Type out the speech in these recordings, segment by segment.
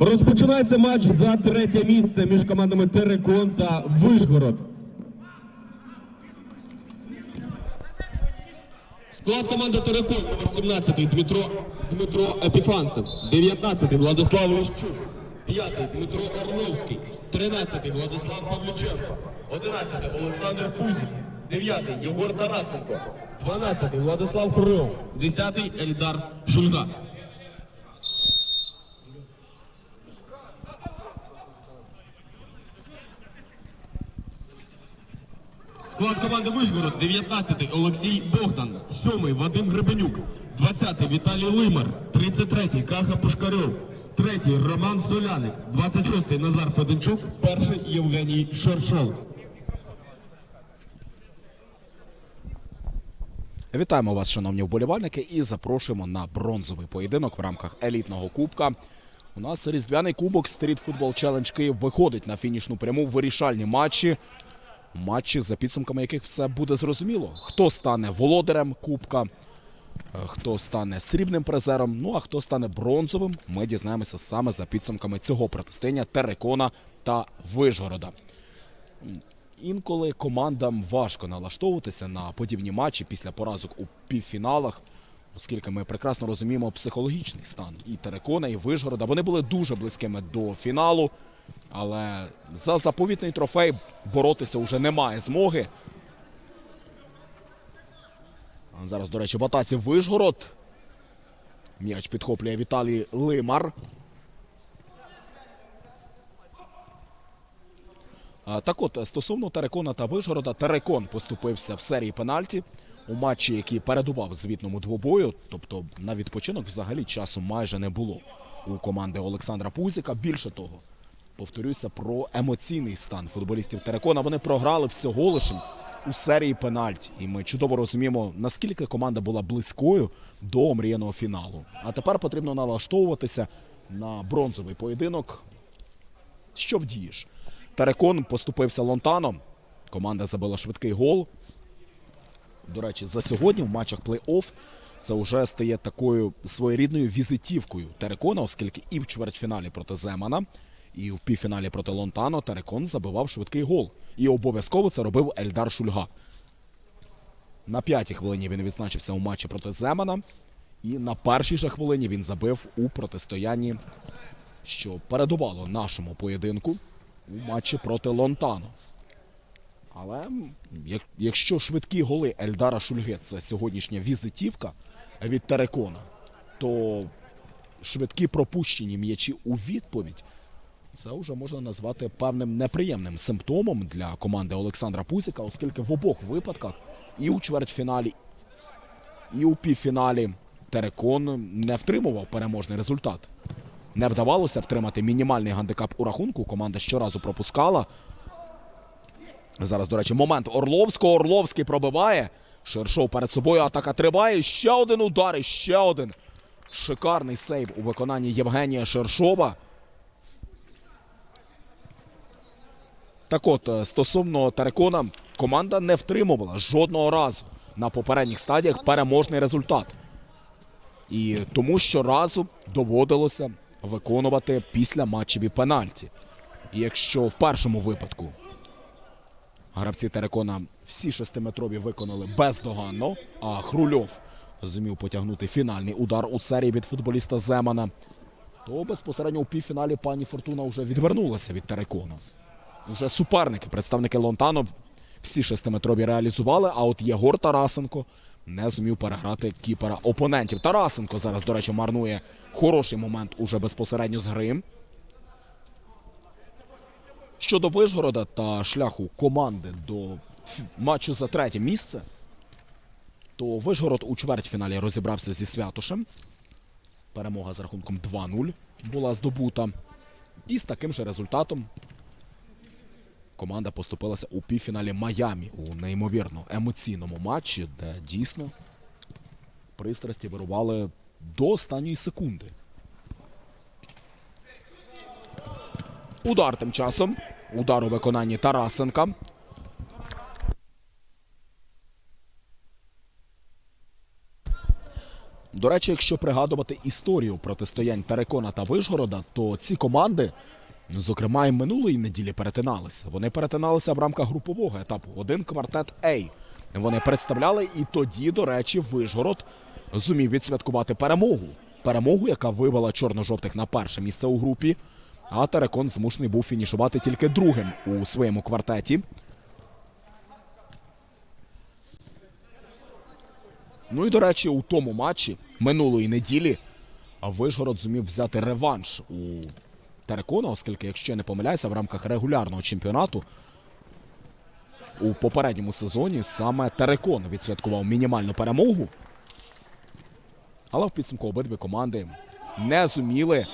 Розпочинається матч за третє місце між командами Терекон та Вишгород. Склад команди Терекон номер 17 Дмитро, Дмитро Епіфанцев, 19 Владислав Лищук, 5 Дмитро Орловський, 13 Владислав Павлюченко, 11 Олександр Пузік, 9 Єгор Тарасенко, 12 Владислав Хуров, 10 Ельдар Шульга. Склад команди Вишгород 19-й Олексій Богдан, 7-й Вадим Гребенюк, 20-й Віталій Лимар, 33-й Каха Пушкарьов, 3-й Роман Соляник, 26-й Назар Феденчук, 1-й Євгеній Шершов. Вітаємо вас, шановні вболівальники, і запрошуємо на бронзовий поєдинок в рамках елітного кубка. У нас різдвяний кубок Street Football Challenge Київ виходить на фінішну пряму в вирішальні матчі. Матчі, за підсумками яких все буде зрозуміло. Хто стане володарем кубка, е, хто стане срібним призером, ну а хто стане бронзовим, ми дізнаємося саме за підсумками цього протистояння Терекона та Вишгорода. Інколи командам важко налаштовуватися на подібні матчі після поразок у півфіналах, оскільки ми прекрасно розуміємо психологічний стан і Терекона, і Вишгорода. Вони були дуже близькими до фіналу, але за заповітний трофей боротися вже немає змоги. Зараз, до речі, в атаці Вишгород. М'яч підхоплює Віталій Лимар. Так от, стосовно Терекона та Вишгорода, Терекон поступився в серії пенальті у матчі, який передував звітному двобою. Тобто на відпочинок взагалі часу майже не було у команди Олександра Пузіка. Більше того, повторюся про емоційний стан футболістів Терекона. Вони програли всього лише у серії пенальті. І ми чудово розуміємо, наскільки команда була близькою до омріяного фіналу. А тепер потрібно налаштовуватися на бронзовий поєдинок. Що вдієш? Терекон поступився Лонтаном. Команда забила швидкий гол. До речі, за сьогодні в матчах плей-офф це вже стає такою своєрідною візитівкою Терекона, оскільки і в чвертьфіналі проти Земана, і в півфіналі проти Лонтано Терекон забивав швидкий гол. І обов'язково це робив Ельдар Шульга. На п'ятій хвилині він відзначився у матчі проти Земана. І на першій же хвилині він забив у протистоянні, що передувало нашому поєдинку у матчі проти Лонтано. Але як, якщо швидкі голи Ельдара Шульге це сьогоднішня візитівка від Терекона, то швидкі пропущені м'ячі у відповідь це вже можна назвати певним неприємним симптомом для команди Олександра Пузіка, оскільки в обох випадках і у чвертьфіналі, і у півфіналі Терекон не втримував переможний результат. Не вдавалося втримати мінімальний гандикап у рахунку. Команда щоразу пропускала. Зараз, до речі, момент Орловського. Орловський пробиває. Шершов перед собою. Атака триває. Ще один удар і ще один. Шикарний сейв у виконанні Євгенія Шершова. Так от, е, стосовно Терекона, команда не втримувала жодного разу на попередніх стадіях переможний результат. І тому щоразу доводилося виконувати після матчеві пенальті. І якщо в першому випадку гравці Терекона всі шестиметрові виконали бездоганно, а Хрульов зумів потягнути фінальний удар у серії від футболіста Земана, то безпосередньо у півфіналі пані Фортуна вже відвернулася від Терекона. Уже суперники, представники Лонтано, всі шестиметрові реалізували, а от Єгор Тарасенко не зумів переграти кіпера опонентів. Тарасенко зараз, до речі, марнує хороший момент уже безпосередньо з гри. Щодо Вишгорода та шляху команди до матчу за третє місце, то Вишгород у чвертьфіналі розібрався зі Святошем. Перемога з рахунком 2-0 була здобута. І з таким же результатом команда поступилася у півфіналі Майамі у неймовірно емоційному матчі, де дійсно пристрасті вирували до останньої секунди. Удар тим часом. Удар у виконанні Тарасенка. До речі, якщо пригадувати історію протистоянь Терекона та Вишгорода, то ці команди, зокрема, і минулої неділі перетиналися. Вони перетиналися в рамках групового етапу. Один квартет А. Вони представляли, і тоді, до речі, Вишгород зумів відсвяткувати перемогу. Перемогу, яка вивела чорно-жовтих на перше місце у групі. А Терекон змушений був фінішувати тільки другим у своєму квартеті. Ну і до речі, у тому матчі минулої неділі Вишгород зумів взяти реванш у Терекона, оскільки, якщо не помиляюся, в рамках регулярного чемпіонату у попередньому сезоні саме Терекон відсвяткував мінімальну перемогу. Але в підсумку обидві команди не зуміли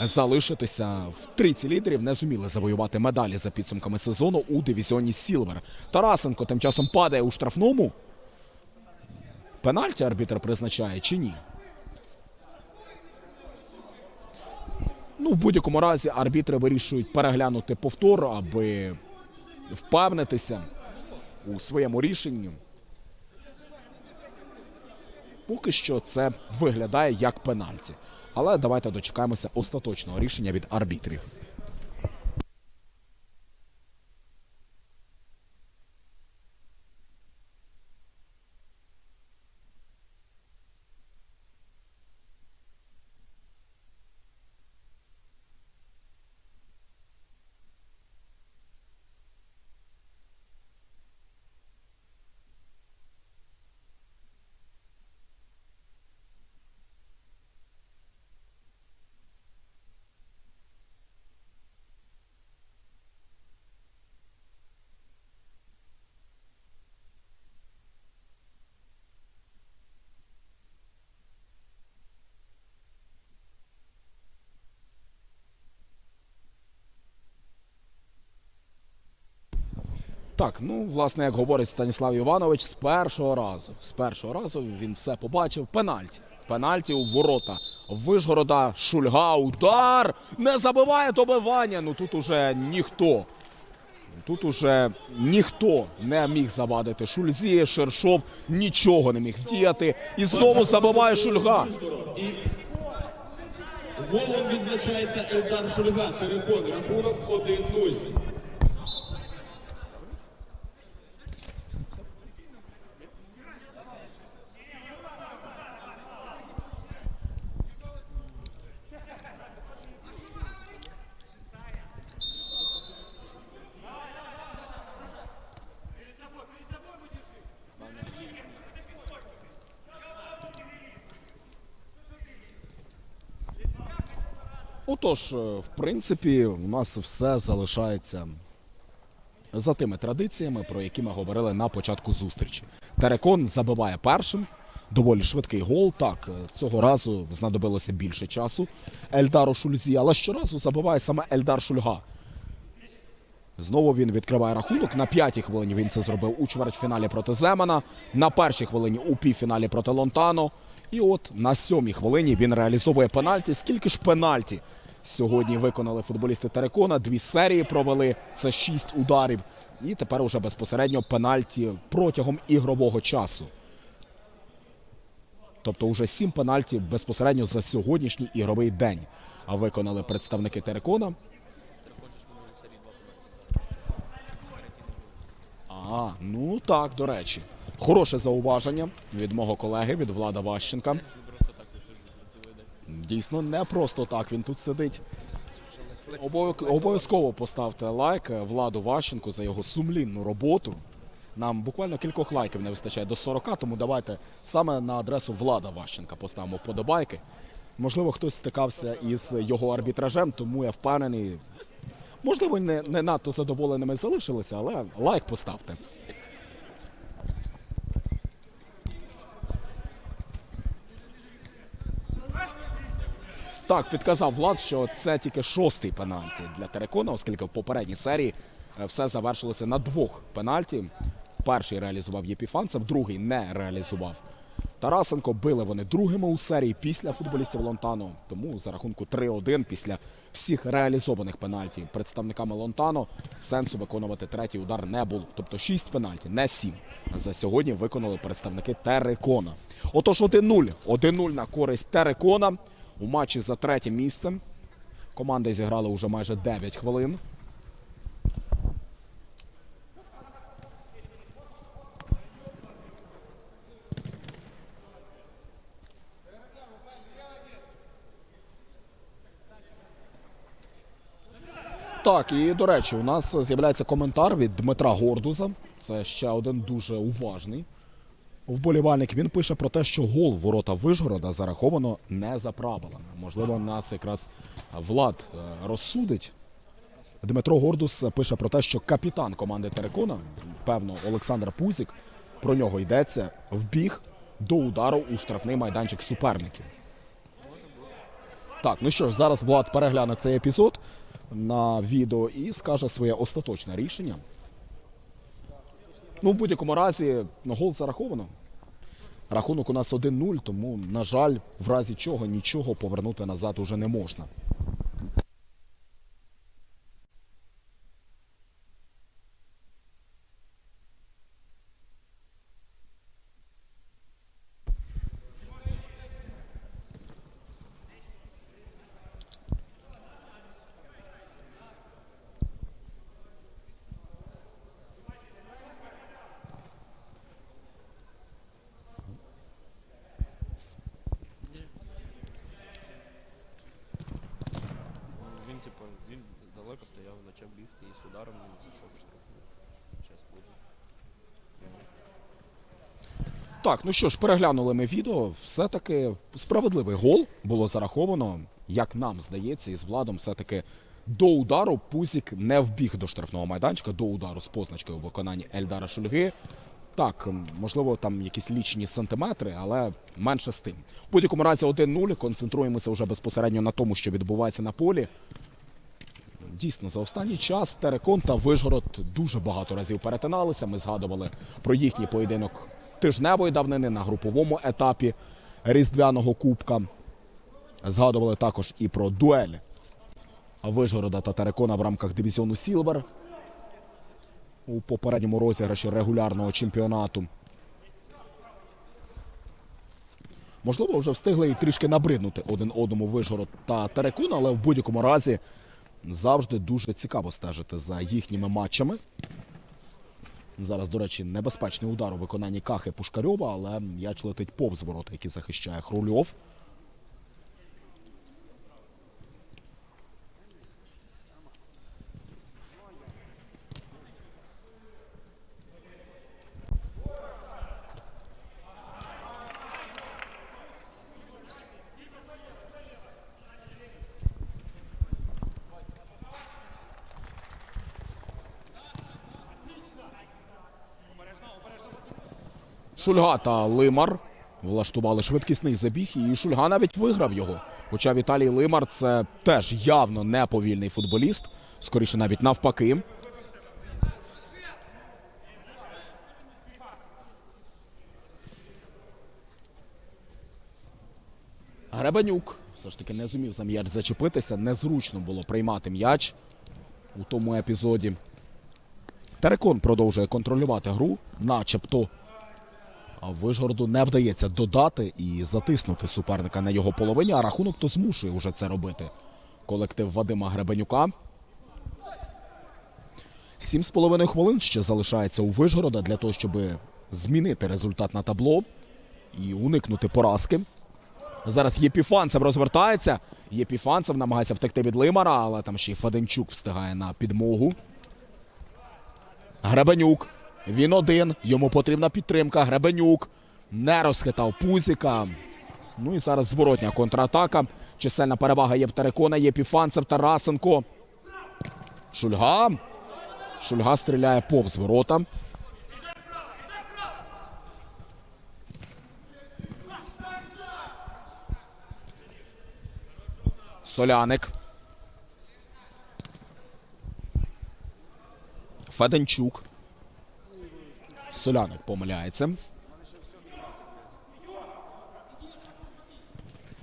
залишитися в трійці лідерів, не зуміли завоювати медалі за підсумками сезону у дивізіоні Сілвер. Тарасенко тим часом падає у штрафному. Пенальті арбітр призначає чи ні? Ну, в будь-якому разі арбітри вирішують переглянути повтор, аби впевнитися у своєму рішенні. Поки що це виглядає як пенальті. Але давайте дочекаємося остаточного рішення від арбітрів. Так, ну власне, як говорить Станіслав Іванович, з першого разу. З першого разу він все побачив. Пенальті. Пенальті у ворота. Вишгорода, Шульга, удар. Не забиває добивання. Ну тут уже ніхто. Тут уже ніхто не міг завадити. Шульзі, Шершов нічого не міг вдіяти. І знову забиває Шульга. Голом відзначається Елдар Шульга. Терекон. Рахунок 1-0. Отож, е, в принципі, у нас все залишається за тими традиціями, про які ми говорили на початку зустрічі. Терекон забиває першим. Доволі швидкий гол. Так, е, цього разу знадобилося більше часу Ельдару Шульзі, але щоразу забиває саме Ельдар Шульга. Знову він відкриває рахунок. На п'ятій хвилині він це зробив у чвертьфіналі проти Земана. На першій хвилині у півфіналі проти Лонтано. І от на сьомій хвилині він реалізовує пенальті. Скільки ж пенальті сьогодні виконали футболісти Терекона? Дві серії провели. Це шість ударів. І тепер уже безпосередньо пенальті протягом ігрового часу. Тобто уже сім пенальті безпосередньо за сьогоднішній ігровий день. А виконали представники Терекона. А, ну так, до речі. Хороше зауваження від мого колеги, від Влада Ващенка. Дійсно, не просто так він тут сидить. Обов'я- Обов'язково поставте лайк Владу Ващенку за його сумлінну роботу. Нам буквально кількох лайків не вистачає до 40, тому давайте саме на адресу Влада Ващенка поставимо вподобайки. Можливо, хтось стикався із його арбітражем, тому я впевнений. Можливо, не, не надто задоволеними залишилися, але лайк поставте. Так, підказав Влад, що це тільки шостий пенальті для Терекона, оскільки в попередній серії е, все завершилося на двох пенальті. Перший реалізував Єпіфанцев, другий не реалізував Тарасенко били вони другими у серії після футболістів Лонтано. Тому за рахунку 3-1 після всіх реалізованих пенальтів представниками Лонтано сенсу виконувати третій удар не було. Тобто 6 пенальті, не 7. За сьогодні виконали представники Терекона. Отож 1-0. 1-0 на користь Терекона у матчі за третє місце. Команди зіграли уже майже 9 хвилин. Так, і до речі, у нас з'являється коментар від Дмитра Гордуза. Це ще один дуже уважний вболівальник. Він пише про те, що гол ворота Вишгорода зараховано не за правилами. Можливо, нас якраз Влад е, розсудить. Дмитро Гордус пише про те, що капітан команди Терекона, певно, Олександр Пузік, про нього йдеться, вбіг до удару у штрафний майданчик суперників. Так, ну що ж, зараз Влад перегляне цей епізод на відео і скаже своє остаточне рішення. Ну, в будь-якому разі, на гол зараховано. Рахунок у нас 1-0, тому, на жаль, в разі чого нічого повернути назад уже не можна. Він, типу, він далеко стояв, почав бігти і з ударом він зайшов в штрафну. Зараз буде. Так, ну що ж, переглянули ми відео. Все-таки справедливий гол було зараховано, як нам здається, із владом все-таки до удару Пузік не вбіг до штрафного майданчика, до удару з позначкою у виконанні Ельдара Шульги. Так, можливо, там якісь лічні сантиметри, але менше з тим. В будь-якому разі 1-0. Концентруємося вже безпосередньо на тому, що відбувається на полі. Дійсно, за останній час Терекон та Вишгород дуже багато разів перетиналися. Ми згадували про їхній поєдинок тижневої давнини на груповому етапі Різдвяного Кубка. Згадували також і про дуель Вишгорода та Терекона в рамках дивізіону Сілвер у попередньому розіграші регулярного чемпіонату. Можливо, вже встигли і трішки набриднути один одному Вишгород та Терекун, але в будь-якому разі завжди дуже цікаво стежити за їхніми матчами. Зараз, до речі, небезпечний удар у виконанні Кахи Пушкарьова, але м'яч летить повз ворота, які захищає Хрульов. Шульга та Лимар влаштували швидкісний забіг, і Шульга навіть виграв його. Хоча Віталій Лимар це теж явно не повільний футболіст, скоріше навіть навпаки. Гребенюк все ж таки не зумів за м'яч зачепитися. Незручно було приймати м'яч у тому епізоді. Терекон продовжує контролювати гру, начебто. Вишгороду не вдається додати і затиснути суперника на його половині, а рахунок то змушує уже це робити. Колектив Вадима Гребенюка. Сім з половиною хвилин ще залишається у Вишгорода для того, щоб змінити результат на табло і уникнути поразки. Зараз Єпіфанцев розвертається. Єпіфанцев намагається втекти від Лимара, але там ще й Фаденчук встигає на підмогу. Гребенюк. Він один. Йому потрібна підтримка. Гребенюк не розхитав Пузіка. Ну і зараз зворотня контратака. Чисельна перевага є Терекона, є Піфанцев, Тарасенко. Шульга. Шульга стріляє повз ворота. Соляник. Феденчук. Соляник помиляється.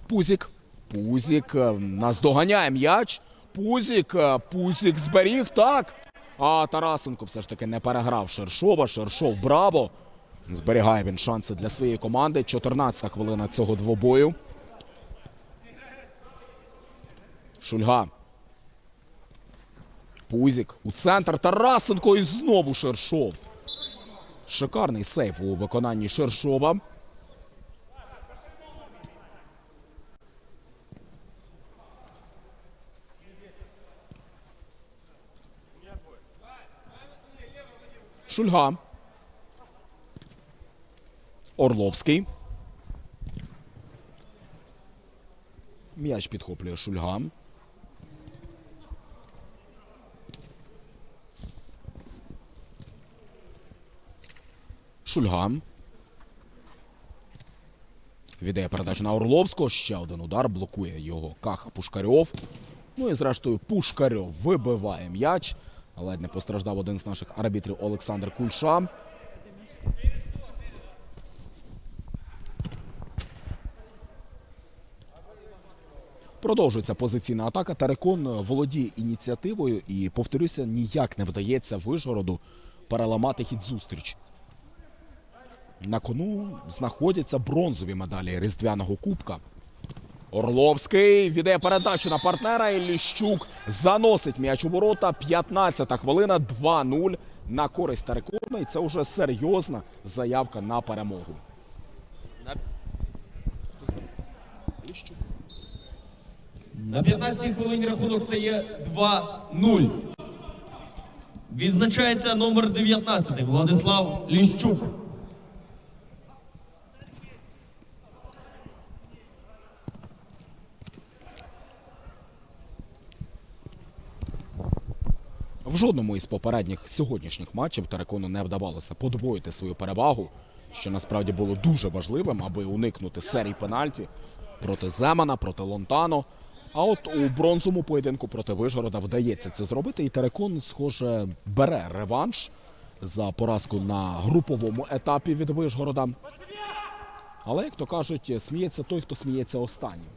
Пузік. Пузік е, наздоганяє м'яч. Пузік. е, Пузік зберіг. Так. А Тарасенко все ж таки не переграв Шершова. Шершов браво. Зберігає він шанси для своєї команди. 14 хвилина цього двобою. Шульга. Пузік. У центр Тарасенко і знову Шершов. Шикарний сейф у виконанні Шершова. Шульга. Орловський. М'яч підхоплює Шульга. Шульга. Віддає передачу на Орловського. Ще один удар блокує його Каха Пушкарьов. Ну і зрештою Пушкарьов вибиває м'яч. Ледь не постраждав один з наших арбітрів Олександр Кульша. Продовжується позиційна атака. Терекон володіє ініціативою і, повторюся, ніяк не вдається Вишгороду переламати хід зустрічі. На кону знаходяться бронзові медалі Різдвяного Кубка. Орловський віддає передачу на партнера і Ліщук заносить м'яч у ворота. 15-та хвилина 2-0 на користь Терекона. І це вже серйозна заявка на перемогу. На, Ліщук. На 15-й хвилині рахунок стає 2-0. Відзначається номер 19 Владислав Ліщук. В жодному із попередніх сьогоднішніх матчів Терекону не вдавалося подвоїти свою перевагу, що насправді було дуже важливим, аби уникнути серій пенальті проти Земана, проти Лонтано. А от у бронзовому поєдинку проти Вижгорода вдається це зробити, і Терекон, схоже, бере реванш за поразку на груповому етапі від Вижгорода. Але, як то кажуть, сміється той, хто сміється останнім.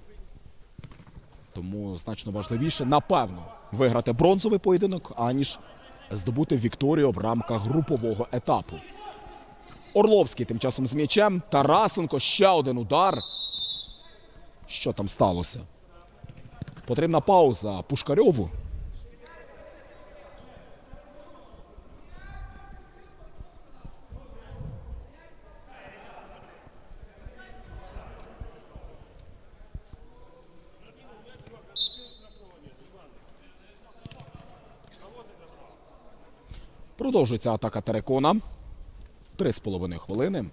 Тому значно важливіше, напевно, виграти бронзовий поєдинок, аніж здобути вікторію в рамках групового етапу. Орловський тим часом з м'ячем. Тарасенко ще один удар. Що там сталося? Потрібна пауза Пушкарьову. Продовжується атака Терекона. Три з половиною хвилини.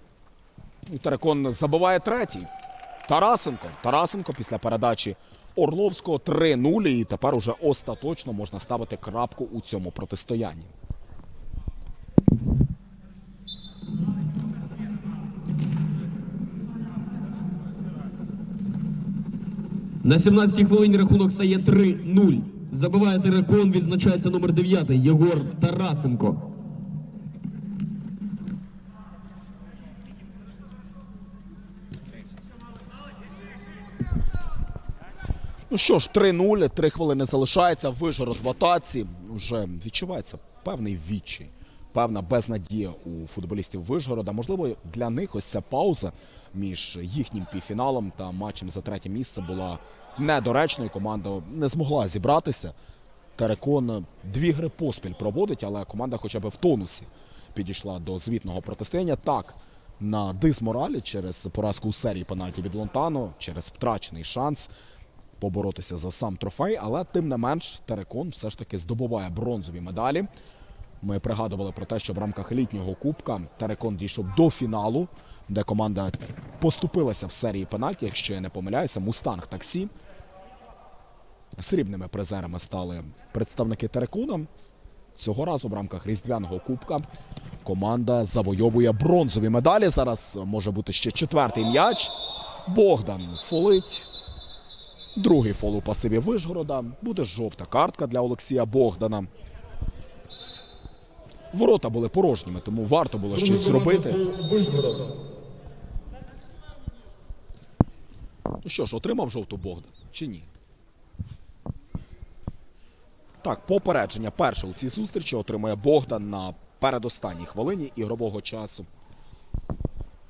І Терекон забиває третій. Тарасенко. Тарасенко після передачі Орловського 3-0. І тепер уже остаточно можна ставити крапку у цьому протистоянні. На 17-й хвилині рахунок стає 3-0. Забиває Терекон, відзначається номер 9 Єгор Тарасенко. Ну що ж, 3-0, 3 хвилини залишається. Вижгород в атаці. Вже відчувається певний відчай, певна безнадія у футболістів Вижгорода. Можливо, для них ось ця пауза між їхнім півфіналом та матчем за третє місце була недоречною. Команда не змогла зібратися. Терекон дві гри поспіль проводить, але команда хоча б в тонусі підійшла до звітного протистояння. Так, на дисморалі через поразку у серії пенальті від Лонтано, через втрачений шанс поборотися за сам трофей, але тим не менш Терекон все ж таки здобуває бронзові медалі. Ми пригадували про те, що в рамках літнього кубка Терекон дійшов до фіналу, де команда поступилася в серії пенальті, якщо я не помиляюся, Мустанг таксі. Срібними призерами стали представники Терекона. Цього разу в рамках Різдвяного кубка команда завойовує бронзові медалі. Зараз може бути ще четвертий м'яч. Богдан фолить. Другий фол у пасиві Вишгорода. Буде жовта картка для Олексія Богдана. Ворота були порожніми, тому варто було щось зробити. Ну що ж, отримав жовту Богдан чи ні? Так, попередження перше у цій зустрічі отримує Богдан на передостанній хвилині ігрового часу.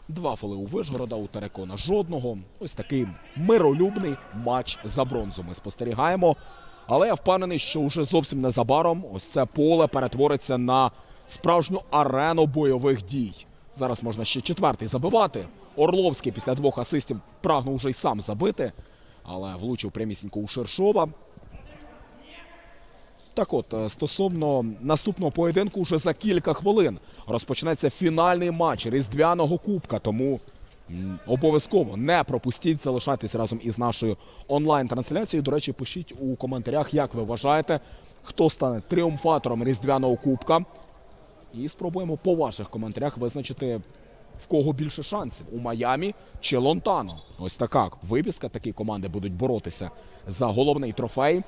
Два фоли у Вишгорода, у Терекона жодного. Ось такий миролюбний матч за бронзу ми спостерігаємо. Але я впевнений, що вже зовсім незабаром ось це поле перетвориться на справжню арену бойових дій. Зараз можна ще четвертий забивати. Орловський після двох асистів прагнув вже й сам забити, але влучив прямісінько у Шершова. Так от, е, стосовно наступного поєдинку, вже за кілька хвилин розпочнеться фінальний матч Різдвяного Кубка. Тому обов'язково не пропустіть, залишайтесь разом із нашою онлайн-трансляцією. До речі, пишіть у коментарях, як ви вважаєте, хто стане тріумфатором Різдвяного Кубка. І спробуємо по ваших коментарях визначити, в кого більше шансів у Майамі чи Лонтано. Ось така випіска. Такі команди будуть боротися за головний трофей.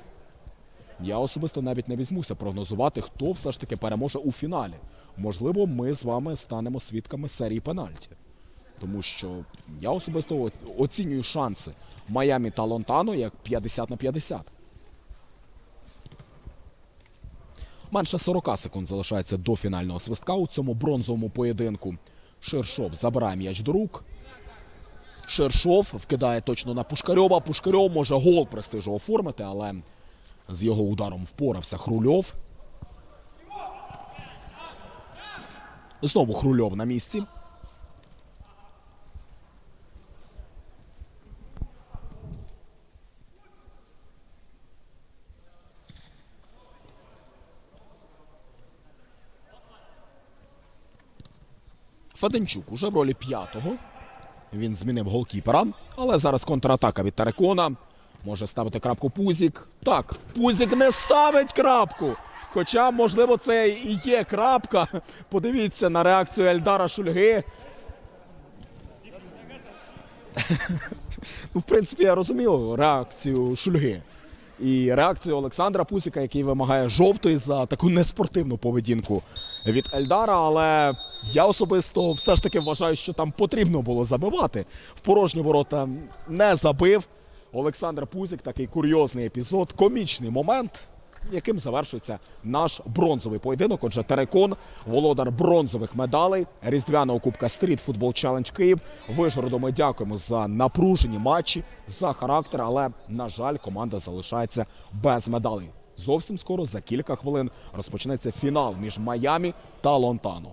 Я особисто навіть не візьмуся прогнозувати, хто все ж таки переможе у фіналі. Можливо, ми з вами станемо свідками серії пенальті. Тому що я особисто оцінюю шанси Майамі та Лонтано як 50 на 50. Менше 40 секунд залишається до фінального свистка у цьому бронзовому поєдинку. Шершов забирає м'яч до рук. Шершов вкидає точно на Пушкарьова. Пушкарьов може гол престижу оформити, але з його ударом впорався Хрульов. Знову Хрульов на місці. Феденчук уже в ролі п'ятого. Він змінив голкіпера, але зараз контратака від Терекона. Може ставити крапку Пузік. Так, Пузік не ставить крапку. Хоча, можливо, це і є крапка. Подивіться на реакцію Ельдара Шульги. Ну, в принципі, я розумію реакцію Шульги. І реакцію Олександра Пусіка, який вимагає жовтої за таку неспортивну поведінку від Ельдара. Але я особисто все ж таки вважаю, що там потрібно було забивати. В порожні ворота не забив. Олександр Пузік, такий курйозний епізод, комічний момент, яким завершується наш бронзовий поєдинок. Отже, Терекон, володар бронзових медалей Різдвяного Кубка Стріт Футбол Челендж Київ. Вишгороду ми дякуємо за напружені матчі, за характер, але, на жаль, команда залишається без медалей. Зовсім скоро, за кілька хвилин, розпочнеться фінал між Майамі та Лонтано.